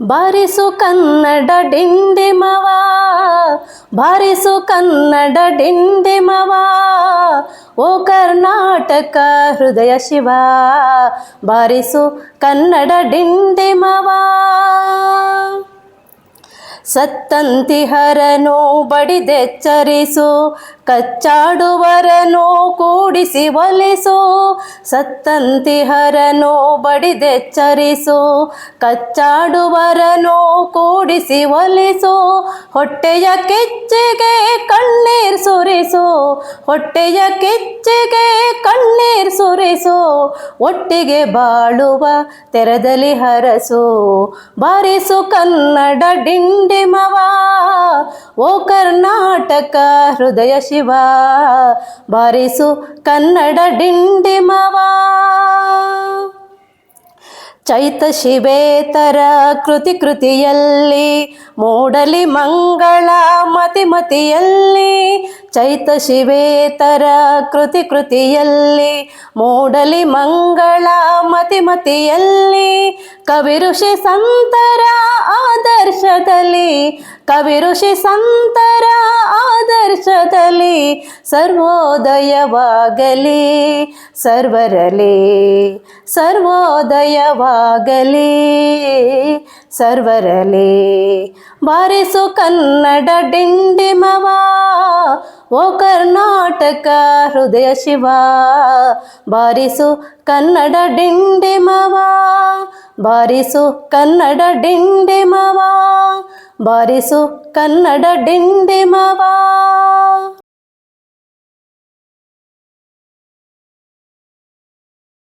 ಬಾರಿಸು ಕನ್ನಡ ಡಿಂಡಿಮವ ಬಾರಿಸು ಕನ್ನಡ ಡಿಂಡಿಮವ ಓ ಕರ್ನಾಟಕ ಹೃದಯ ಶಿವ ಬಾರಿಸು ಕನ್ನಡ ಡಿಂಡಿಮವ ಸತ್ತಂತಿಹರನು ಬಡಿದೆಚ್ಚರಿಸು, ಕಚ್ಚಾಡುವರನು ಕೂಡಿಸಿ ಒಲಿಸು. ಸತ್ತಂತಿಹರನು ಬಡಿದೆಚ್ಚರಿಸು, ಕಚ್ಚಾಡುವರನು ಕೂಡಿಸಿ ಒಲಿಸು. ಹೊಟ್ಟೆಯ ಕೆಚ್ಚಿಗೆ ಕಣ್ಣೀರ್ ಸುರಿಸು, ಹೊಟ್ಟೆಯ ಕೆಚ್ಚಿಗೆ ಕಣ್ಣೀರ್ ಸುರಿಸು. ಒಟ್ಟಿಗೆ ಬಾಳುವ ತೆರದಲ್ಲಿ ಹರಸು, ಬಾರಿಸು ಕನ್ನಡ ಡಿಂಡಿಮವ ಓ ಕರ್ನಾಟಕ, ಹೃದಯ ಶಿವ, ಬಾರಿಸು ಕನ್ನಡ ಡಿಂಡಿಮವಾ. ಚೈತ ಶಿವೇತರ ಕೃತಿ ಕೃತಿಯಲ್ಲಿ, ಮೂಡಲಿ ಮಂಗಳ ಮತಿ ಮತಿಯಲ್ಲಿ ಚೈತ ಶಿವೇತರ ಕೃತಿ ಕೃತಿಯಲ್ಲಿ, ಮೂಡಲಿ ಮಂಗಳ ಮತಿ ಮತಿಯಲ್ಲಿ, ಕವಿ ಋಷಿ ಸಂತರ ಆದರ್ಶದಲ್ಲಿ, ಕವಿ ಋಷಿ ಸಂತರ ಆದರ್ಶದಲ್ಲಿ ಸರ್ವೋದಯವಾಗಲಿ ಸರ್ವರಲಿ ಸರ್ವೋದಯವಾಗಲಿ ಸರ್ವರಲಿ ಬಾರಿಸು ಕನ್ನಡ ಡಿಂಡಿಮವ ಓ ಕರ್ನಾಟಕ ಹೃದಯ ಶಿವ ಬಾರಿಸು ಕನ್ನಡ ಡಿಂಡಿಮವ ಬಾರಿಸು ಕನ್ನಡ ಡಿಂಡಿಮವ ಬಾರಿಸು ಕನ್ನಡ ಡಿಂಡಿಮವ